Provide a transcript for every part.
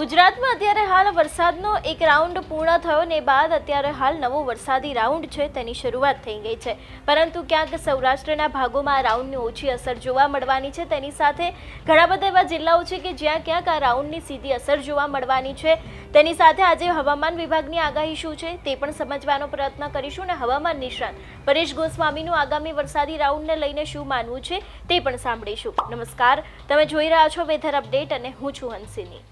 ગુજરાતમાં અત્યારે હાલ વરસાદનો એક રાઉન્ડ પૂર્ણ થયો ને બાદ અત્યારે હાલ નવો વરસાદી રાઉન્ડ છે તેની શરૂઆત થઈ ગઈ છે. પરંતુ ક્યાંક સૌરાષ્ટ્રના ભાગોમાં આ રાઉન્ડની ઓછી અસર જોવા મળવાની છે. તેની સાથે ઘણા બધા એવા જિલ્લાઓ છે કે જ્યાં ક્યાંક આ રાઉન્ડની સીધી અસર જોવા મળવાની છે. તેની સાથે આજે હવામાન વિભાગની આગાહી શું છે તે પણ સમજવાનો પ્રયત્ન કરીશું અને હવામાન નિષ્ણાત પરેશ ગોસ્વામીનું આગામી વરસાદી રાઉન્ડને લઈને શું માનવું છે તે પણ સાંભળીશું. નમસ્કાર, તમે જોઈ રહ્યા છો વેધર અપડેટ અને હું છું હંસિની.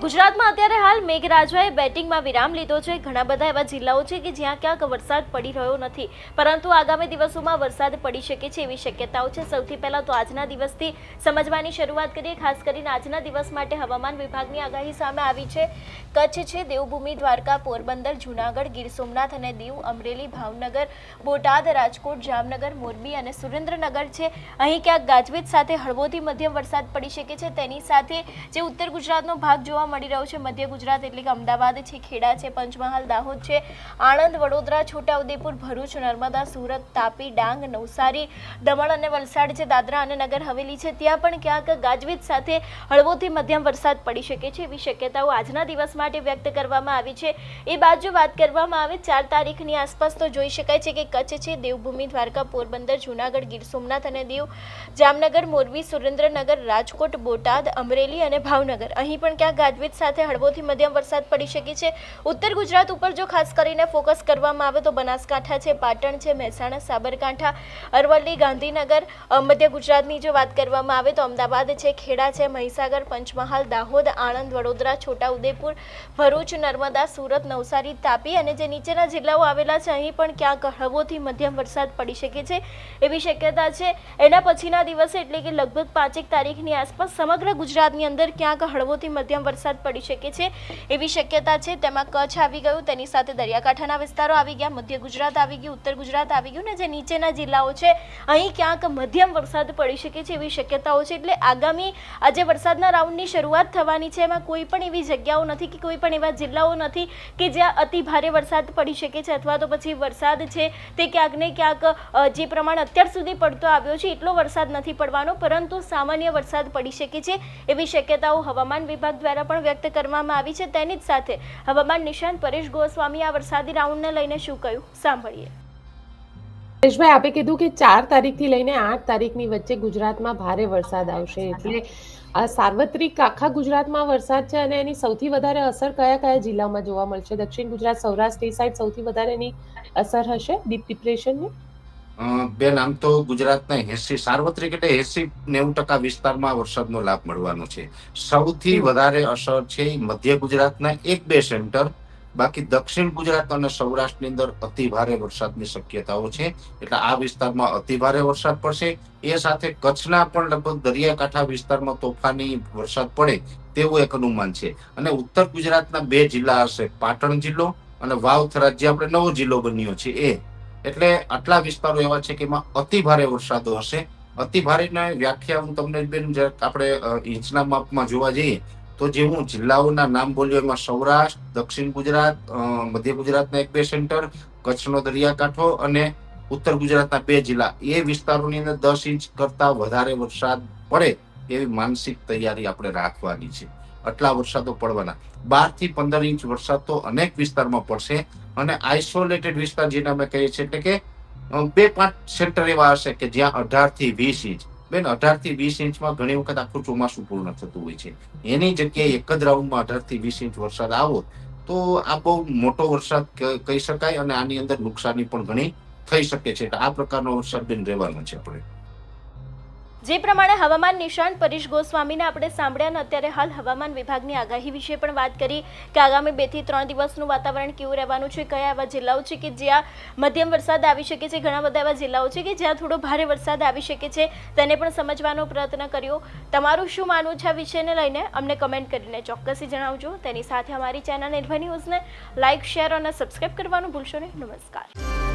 ગુજરાતમાં અત્યારે હાલ મેઘરાજાએ બેટિંગમાં વિરામ લીધો છે. ઘણા બધા એવા જિલ્લાઓ છે કે જ્યાં ક્યાંક વરસાદ પડી રહ્યો નથી. પરંતુ આગામી દિવસોમાં વરસાદ પડી શકે છે એવી શક્યતાઓ છે. સૌથી પહેલાં તો આજના દિવસથી સમજવાની શરૂઆત કરીએ. ખાસ કરીને આજના દિવસ માટે હવામાન વિભાગની આગાહી સામે આવી છે. કચ્છ છે, દેવભૂમિ, દ્વારકા, પોરબંદર, જૂનાગઢ, ગીર સોમનાથ અને દીવ, અમરેલી, ભાવનગર, બોટાદ, રાજકોટ, જામનગર, મોરબી અને સુરેન્દ્રનગર છે. અહીં ક્યાંક ગાજવીજ સાથે હળવોથી મધ્યમ વરસાદ પડી શકે છે. તેની સાથે જે ઉત્તર ગુજરાતનો ભાગ જોવા મળી રહ્યો છે. મધ્ય ગુજરાત એટલે કે અમદાવાદ છે, ખેડા છે, પંચમહાલ, દાહોદ છે, આણંદ, વડોદરા, છોટાઉદેપુર, ભરૂચ, નર્મદા, સુરત, તાપી, ડાંગ, નવસારી, દમણ અને વલસાડ છે. દાદરા અને નગર હવેલી છે. ત્યાં પણ ક્યાંક ગાજવીજ સાથે હળવોથી મધ્યમ વરસાદ પડી શકે છે એવી શક્યતાઓ આજના દિવસ માટે વ્યક્ત કરવામાં આવી છે. એ બાજુ વાત કરવામાં આવે, ચાર તારીખની આસપાસ તો જોઈ શકાય છે કે કચ્છ છે, દેવભૂમિ, દ્વારકા, પોરબંદર, જૂનાગઢ, ગીર સોમનાથ અને દીવ, જામનગર, મોરબી, સુરેન્દ્રનગર, રાજકોટ, બોટાદ, અમરેલી અને ભાવનગર. અહીં પણ ક્યાંક ગાજવીજ સાથે હળવોથી મધ્યમ વરસાદ પડી શકે છે. ઉત્તર ગુજરાત ઉપર જો ખાસ કરીને ફોકસ કરવામાં આવે તો બનાસકાંઠા છે, પાટણ છે, મહેસાણા, સાબરકાંઠા, અરવલ્લી, ગાંધીનગર મધ્ય ગુજરાતની જો વાત કરવામાં આવે તો અમદાવાદ છે, ખેડા છે, મહીસાગર, પંચમહાલ, દાહોદ, આણંદ, વડોદરા, છોટાઉદેપુર, ભરૂચ, નર્મદા, સુરત, નવસારી, તાપી અને જે નીચેના જિલ્લાઓ આવેલા છે, અહીં પણ ક્યાંક હળવોથી મધ્યમ વરસાદ પડી શકે છે એવી શક્યતા છે. એના પછીના દિવસે એટલે કે લગભગ પાંચેક તારીખની આસપાસ સમગ્ર ગુજરાતની અંદર ક્યાંક હળવોથી મધ્યમ વરસાદ પડી શકે છે. એવી શક્યતા છે. તેમાં કચ્છ આવી ગયું, તેની સાથે દરિયાકાંઠાના વિસ્તારો આવી ગયા, મધ્ય ગુજરાત આવી ગયું, ઉત્તર ગુજરાત આવી ગયું ને જે નીચેના જિલ્લાઓ છે, અહીં ક્યાંક મધ્યમ વરસાદ પડી શકે છે એવી શક્યતાઓ છે. એટલે આગામી આજે વરસાદના રાઉન્ડની શરૂઆત થવાની છે. એમાં કોઈ પણ એવી જગ્યાઓ નથી કે કોઈ પણ એવા જિલ્લાઓ નથી કે જ્યાં અતિ ભારે વરસાદ પડી શકે છે અથવા તો પછી વરસાદ છે તે ક્યાંક ને ક્યાંક જે પ્રમાણ અત્યાર સુધી પડતો આવ્યો છે એટલો વરસાદ નથી પડવાનો, પરંતુ સામાન્ય વરસાદ પડી શકે છે એવી શક્યતાઓ હવામાન વિભાગ દ્વારા પણ વ્યક્ત કરવામાં આવી છે તેની જ સાથે હવામાન નિષ્ણાંત પરેશ ગોસ્વામી આ વરસાદી રાઉન્ડને લઈને શું કહ્યું? સાંભળીએ. પરેશભાઈ, આપે કીધું કે ચાર તારીખથી લઈને આઠ તારીખની વચ્ચે ગુજરાતમાં ભારે વરસાદ આવશે. એટલે આ સાર્વત્રિક આખા ગુજરાતમાં વરસાદ છે અને એની સૌથી વધારે અસર કયા કયા જિલ્લામાં જોવા મળશે? દક્ષિણ ગુજરાત, સૌરાષ્ટ્ર, એ સાઈડ સૌથી વધારે એની અસર હશે? ડીપ ડિપ્રેશનની બેન આમ તો ગુજરાતના એસી સાર્વત્રિક એટલે એસી નેવું ટકા વિસ્તારમાં વરસાદનો લાભ મળવાનો છે. સૌથી વધારે અસર છે મધ્ય ગુજરાતના એક બે સેન્ટર. બાકી દક્ષિણ ગુજરાત અને સૌરાષ્ટ્રની અંદર અતિ ભારે વરસાદની શક્યતાઓ છે. એટલે આ વિસ્તારમાં અતિ ભારે વરસાદ પડશે. એ સાથે કચ્છના પણ લગભગ દરિયાકાંઠા વિસ્તારમાં તોફાની વરસાદ પડે તેવું એક અનુમાન છે. અને ઉત્તર ગુજરાતના બે જિલ્લા હશે. પાટણ જિલ્લો અને વાવ થરાદ જે આપણે નવો જિલ્લો બન્યો છે એ. એટલે આટલા વિસ્તારો એવા છે કે એમાં અતિ ભારે વરસાદો હશે. અતિ ભારેના વ્યાખ્યા હું તમને બેન આપણે ઇંચના માપમાં જોવા જઈએ તો જે હું જિલ્લાઓના નામ બોલ્યો એમાં સૌરાષ્ટ્ર, દક્ષિણ ગુજરાત મધ્ય ગુજરાતના એક બે સેન્ટર, કચ્છનો દરિયાકાંઠો અને ઉત્તર ગુજરાતના બે જિલ્લા. એ વિસ્તારોની અંદર દસ ઇંચ કરતા વધારે વરસાદ પડે એવી માનસિક તૈયારી આપણે રાખવાની છે. આટલા વરસાદો પડવાના. બારથી પંદર ઇંચ વરસાદ તો અનેક વિસ્તારમાં પડશે અને આઇસોલેટેડ વિસ્તાર જેને અમે કહીએ છીએ એટલે કે બે પાંચ સેન્ટર એવા હશે કે જ્યાં અઢારથી વીસ ઇંચ. બેન અઢારથી વીસ ઇંચમાં ઘણી વખત આખું ચોમાસું પૂર્ણ થતું હોય છે. એની જગ્યાએ એક જ રાઉન્ડમાં અઢારથી વીસ ઇંચ વરસાદ આવો, તો આ બહુ મોટો વરસાદ કહી શકાય અને આની અંદર નુકસાની પણ ઘણી થઈ શકે છે. આ પ્રકારનો વરસાદ બેન રહેવાનો છે આપણે. જે પ્રમાણે હવામાન નિષ્ણાંત પરેશ ગોસ્વામીને આપણે સાંભળ્યા અને અત્યારે હાલ હવામાન વિભાગની આગાહી વિશે પણ વાત કરી કે આગામી બેથી ત્રણ દિવસનું વાતાવરણ કેવું રહેવાનું છે, કયા એવા જિલ્લાઓ છે કે જ્યાં મધ્યમ વરસાદ આવી શકે છે, ઘણા બધા એવા જિલ્લાઓ છે કે જ્યાં થોડો ભારે વરસાદ આવી શકે છે, તેને પણ સમજવાનો પ્રયત્ન કર્યો. તમારું શું માનવું છે આ વિષયને લઈને? અમને કમેન્ટ કરીને ચોક્કસથી જણાવજો. તેની સાથે અમારી ચેનલ નિર્ભય ન્યૂઝને લાઇક શેર અને સબસ્ક્રાઇબ કરવાનું ભૂલશો નહીં. નમસ્કાર.